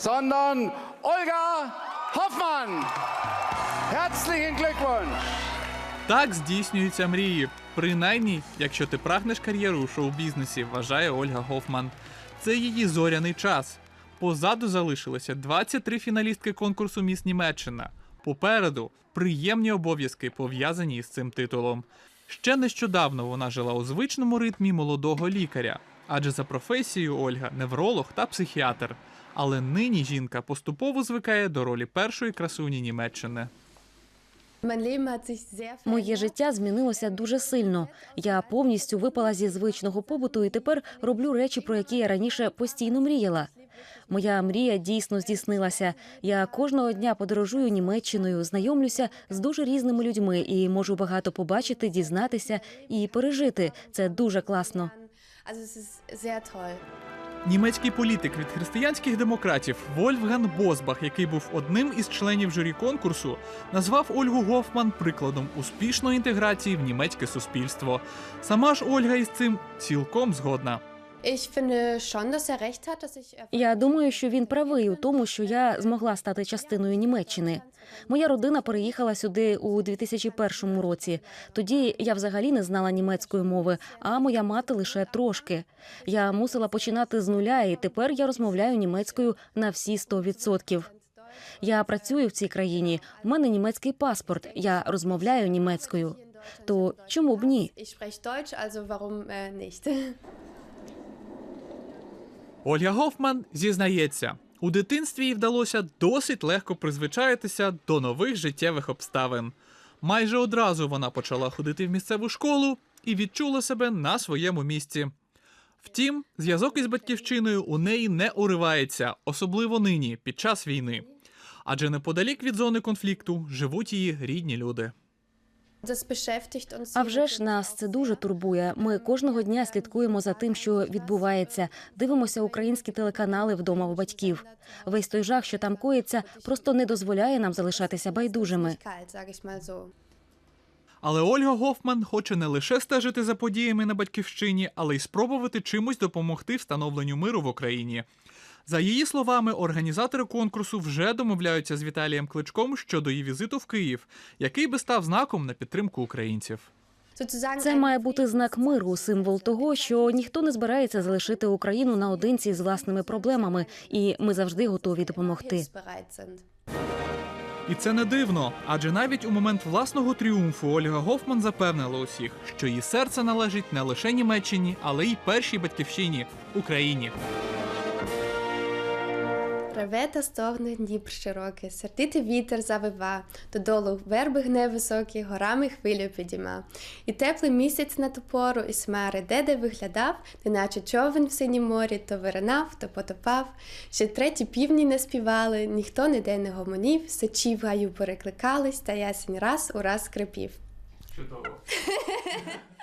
sondern Olga Hoffmann. Herzlichen Glückwunsch! Так здійснюються мрії. Принаймні, якщо ти прагнеш кар'єру у шоу-бізнесі, вважає Ольга Гофман. Це її зоряний час. Позаду залишилося 23 фіналістки конкурсу Міс Німеччина. Попереду приємні обов'язки пов'язані з цим титулом. Ще нещодавно вона жила у звичному ритмі молодого лікаря, адже за професією Ольга невролог та психіатр. Але нині жінка поступово звикає до ролі першої красуні Німеччини. Моє життя змінилося дуже сильно. Я повністю випала зі звичного побуту і тепер роблю речі, про які я раніше постійно мріяла. Моя мрія дійсно здійснилася. Я кожного дня подорожую Німеччиною, знайомлюся з дуже різними людьми і можу багато побачити, дізнатися і пережити. Це дуже класно. Німецький політик від християнських демократів Вольфган Босбах, який був одним із членів журі конкурсу, назвав Ольгу Гофман прикладом успішної інтеграції в німецьке суспільство. Сама ж Ольга із цим цілком згодна. Er ich Я думаю, що він правий у тому, що я змогла стати частиною Німеччини. Моя родина переїхала сюди у 2001 році. Тоді я взагалі не знала німецької мови, а моя мати лише трошки. Я мусила починати з нуля, і тепер я розмовляю німецькою на всі 100%. Я працюю в цій країні. У мене німецький паспорт. Я розмовляю німецькою. То чому б ні? Ольга Гофман зізнається, у дитинстві їй вдалося досить легко призвичаїтися до нових життєвих обставин. Майже одразу вона почала ходити в місцеву школу і відчула себе на своєму місці. Втім, зв'язок із батьківщиною у неї не уривається, особливо нині, під час війни. Адже неподалік від зони конфлікту живуть її рідні люди. А вже ж нас це дуже турбує. Ми кожного дня слідкуємо за тим, що відбувається. Дивимося українські телеканали вдома у батьків. Весь той жах, що там коїться, просто не дозволяє нам залишатися байдужими. Але Ольга Гофман хоче не лише стежити за подіями на батьківщині, але й спробувати чимось допомогти встановленню миру в Україні. За її словами, організатори конкурсу вже домовляються з Віталієм Кличком щодо її візиту в Київ, який би став знаком на підтримку українців. Це має бути знак миру, символ того, що ніхто не збирається залишити Україну наодинці з власними проблемами, і ми завжди готові допомогти. І це не дивно, адже навіть у момент власного тріумфу Ольга Гофман запевнила усіх, що її серце належить не лише Німеччині, але й першій батьківщині Україні. Реве та стогне Дніпр широкий, сердитий вітер завива, додолу верби гне високі, горами хвилю підійма. І теплий місяць на ту пору із хмари де-де виглядав, неначе човен в синім морі, то виринав, то потопав. Ще треті півні не співали, ніхто ніде не гомонів, сечі в гаю перекликались, та ясень раз у раз скрипів. Чудово.